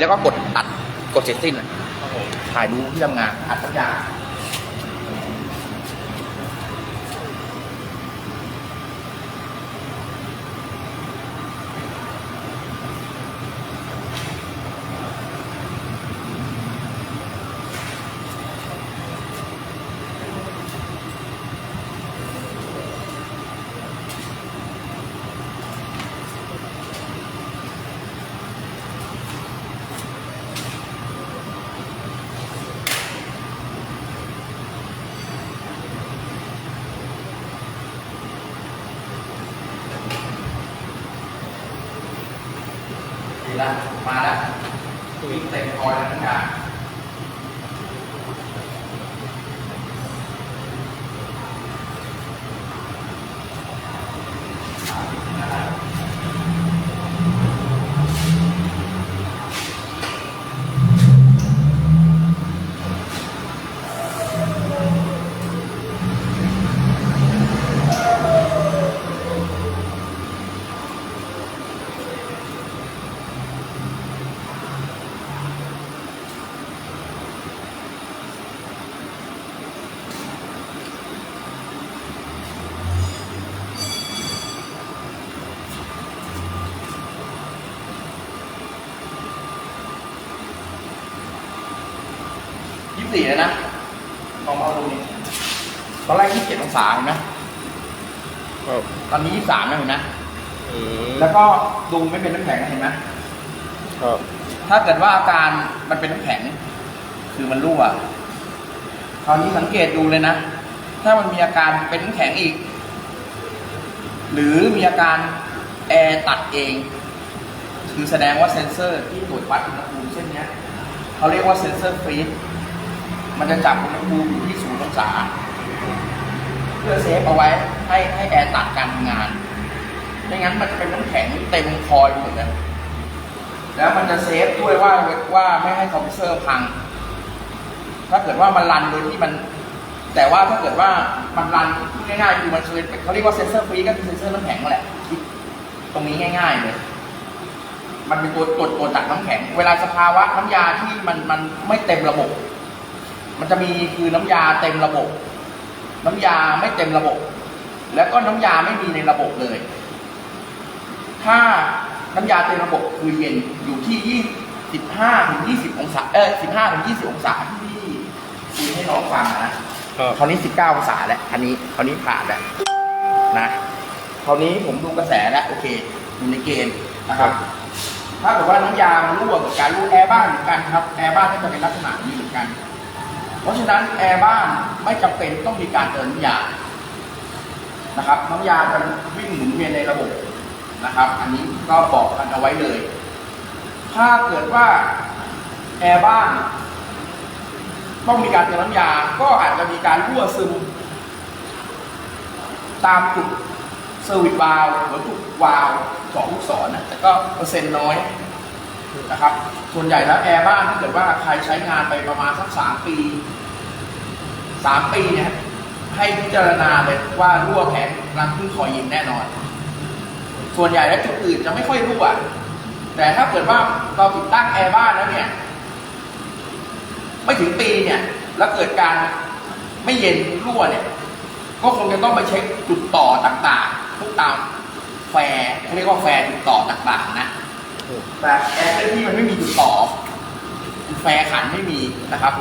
แล้วก็กดตัดกดเสร็จสิ้นถ่ายดูที่ทำงานอัดทุกอย่าง ละมาละววิ่งเต็มคอยแล้วทุกอย่าง สี่แล้วนะลองมาดูนี่ตอนแรกยี่สิบเจ็ดองศาเห็นไหมครับตอนนี้ยี่สิบสามแล้วเห็นไหมอืมแล้วก็ดูไม่เป็นน้ำแข็งนะเห็นไหมครับถ้าเกิดว่าอาการมันเป็นน้ำแข็ง คือมันรั่วคราวนี้สังเกตดูเลยนะ ถ้ามันมีอาการเป็นน้ำแข็งอีก หรือมีอาการแอร์ตัดเอง คือแสดงว่าเซ็นเซอร์ที่ตรวจวัดอุณหภูมิเช่นเนี้ยเขาเรียกว่าเซ็นเซอร์ฟรีซ มันจะจับอุณหภูมิอยู่ที่ศูนย์องศา เพื่อเซฟเอาไว้ให้ให้แอร์ตัดการทำงาน ไม่งั้นมันจะเป็นน้ำแข็งเต็มคอยหมดเลยแล้วมันจะเซฟด้วยว่าว่าไม่ให้คอมเพรสเซอร์พัง ถ้าเกิดว่ามันรันโดยที่มัน แต่ว่าถ้าเกิดว่ามันรันง่ายๆคือมันคือเขาเรียกว่าเซนเซอร์ฟรีก็คือเซนเซอร์น้ำแข็งแหละตรงนี้ง่ายๆเลยมันเป็นตัวตัวตัวตัดน้ำแข็ง เวลาสภาวะน้ำยาที่มันมันไม่เต็มระบบ มันจะมีคือน้ำยาเต็มระบบ น้ำยาไม่เต็มระบบ แล้วก็น้ำยาไม่มีในระบบเลย ถ้าน้ำยาเต็มระบบคือเย็นอยู่ที่25ถึง20องศาเออ15ถึง20องศาที่พี่คุยให้น้องฟังนะครับคราวนี้19องศาแล้วอันนี้คราวนี้ผ่านแล้วนะคราวนี้ผมดูกระแสแล้วโอเคอยู่ในเกณฑ์นะครับ ถ้าเกิดว่าน้ำยามันรั่วกับการรั่วแอร์บ้านเหมือนกันครับแอร์บ้านก็จะเป็นลักษณะนี้เหมือนกัน เพราะฉะนั้นแอร์บ้านไม่จำเป็นต้องมีการเติมน้ำยานะครับน้ำยาจะวิ่งหมุนเวียนในระบบนะครับ อันนี้ก็บอกกันเอาไว้เลย ถ้าเกิดว่าแอร์บ้านต้องมีการเติมน้ำยา ก็อาจจะมีการรั่วซึม ตามจุดเซอร์วิสวาลหรือจุดวาลสองลูกศรนะแต่ก็เปอร์เซ็นต์น้อย นะครับ ส่วนใหญ่แล้วแอร์บ้านถ้าเกิดว่าใครใช้งานไปประมาณสักสามปีสามปีเนี่ยให้พิจารณาเลยว่ารั่วแผงรังพึ่งคอยเย็นแน่นอน ส่วนใหญ่แล้วจุดอื่นจะไม่ค่อยรั่วแต่ถ้าเกิดว่าเราติดตั้งแอร์บ้านแล้วเนี่ย ไม่ถึงปีเนี่ย แล้วเกิดการไม่เย็นรั่วเนี่ย ก็คงจะต้องไปเช็คจุดต่อต่างๆพวกตามแฟร์เขาเรียกว่าแฟร์จุดต่อต่างๆนะ แต่แอร์เคลื่อนที่มันไม่มีจุดต่อแฟร์ขันไม่มีนะครับ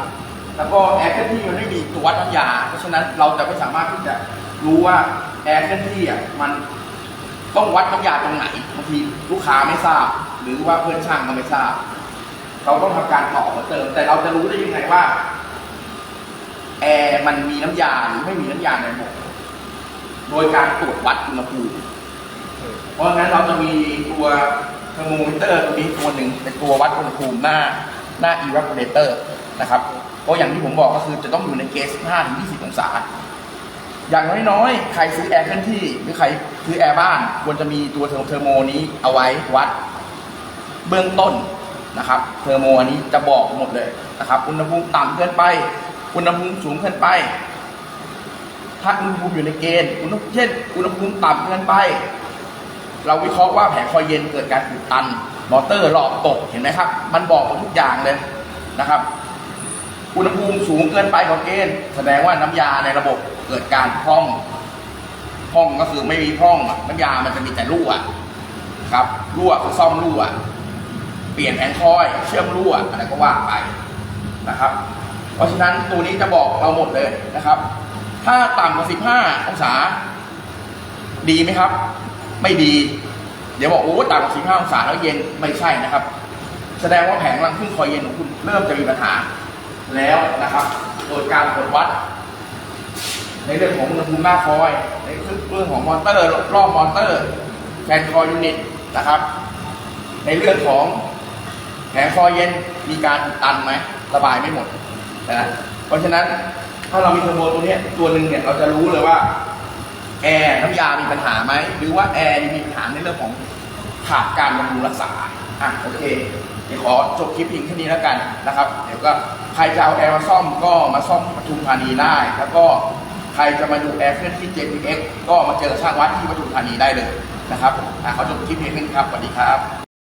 แล้วก็แอร์เคลื่อนที่มันไม่มีตัววัดน้ำยา เพราะฉะนั้นเราจะไม่สามารถที่จะรู้ว่าแอร์เคลื่อนที่อะมันต้องวัดน้ำยาตรงไหนบางทีลูกค้าไม่ทราบ หรือว่าเพื่อนช่างก็ไม่ทราบ เราต้องทำการต่อมาเติม แต่เราจะรู้ได้ยังไงว่าแอร์มันมีน้ำยาหรือไม่มีน้ำยาในระบบโดยการตรวจวัดอุณหภูมิเพราะงั้นเราจะมีตัว อร์โมมิเตอร์ตัวนี้ตัวหนึ่งเป็นตัววัดอุณหภูมิหน้าหน้า evaporator นะครับเพราะอย่างที่ผมบอกก็คือจะต้องอยู่ในเกจ5ถึง20 องศา อย่างน้อยๆ ใครซื้อแอร์เคลื่อนที่หรือใครซื้อแอร์บ้าน ควรจะมีตัวเทอร์โมนี้เอาไว้วัดเบื้องต้นนะครับ เทอร์โมอันนี้จะบอกหมดเลยนะครับ อุณหภูมิต่ำเกินไป อุณหภูมิสูงเกินไป ถ้าอุณหภูมิอยู่ในเกณฑ์ อุณหภูมิเช่น อุณหภูมิต่ำเกินไป เราวิเคราะห์ว่าแผงคอยเย็นเกิดการอุดตัน มอเตอร์หลอดตกเห็นไหมครับ มันบอกหมดทุกอย่างเลยนะครับ อุณหภูมิสูงเกินไปกว่าเกณฑ์แสดงว่าน้ำยาในระบบเกิดการพร่องพร่องก็คือไม่มีพร่องน้ำยามันจะมีแต่รั่วครับรั่วซ่อมรั่ว เปลี่ยนแผงคอยเชื่อมรั่วอะไรก็ว่าไปนะครับ เพราะฉะนั้นตัวนี้จะบอกเราหมดเลยนะครับ ถ้าต่ำกว่า 15 องศา ดีไหมครับ ไม่ดี เดี๋ยวบอกโอ้ต่ำกว่า15องศาแล้วเย็นไม่ใช่นะครับ แสดงว่าแผงรังพึ่งคอยเย็นของคุณเริ่มจะมีปัญหาแล้วนะครับ โดยการตรวจวัด ในเรื่องของอุณหภูมิหน้าคอย ในเรื่องของมอเตอร์รอบมอเตอร์แฟนคอยยูนิตนะครับ ในเรื่องของแผงคอยเย็นมีการตันไหมระบายไม่หมดนะเพราะฉะนั้นถ้าเรามีเทอร์โบตัวนี้ตัวหนึ่งเนี่ยเราจะรู้เลยว่า แอร์น้ำยามีปัญหาไหมหรือว่าแอร์มีปัญหาในเรื่องของขาดการบำรุงรักษาอะโอเคเดี๋ยวขอจบคลิปเพียงแค่นี้แล้วกันนะครับ เดี๋ยวก็ใครจะเอาแอร์มาซ่อมก็มาซ่อมปทุมธานีได้ แล้วก็ใครจะมาดูแอร์เคลื่อนที่ JPX ก็มาเจอช่างวัดที่ปทุมธานีได้เลยนะครับอะขอจบคลิปเพียงแค่นี้ครับสวัสดีครับ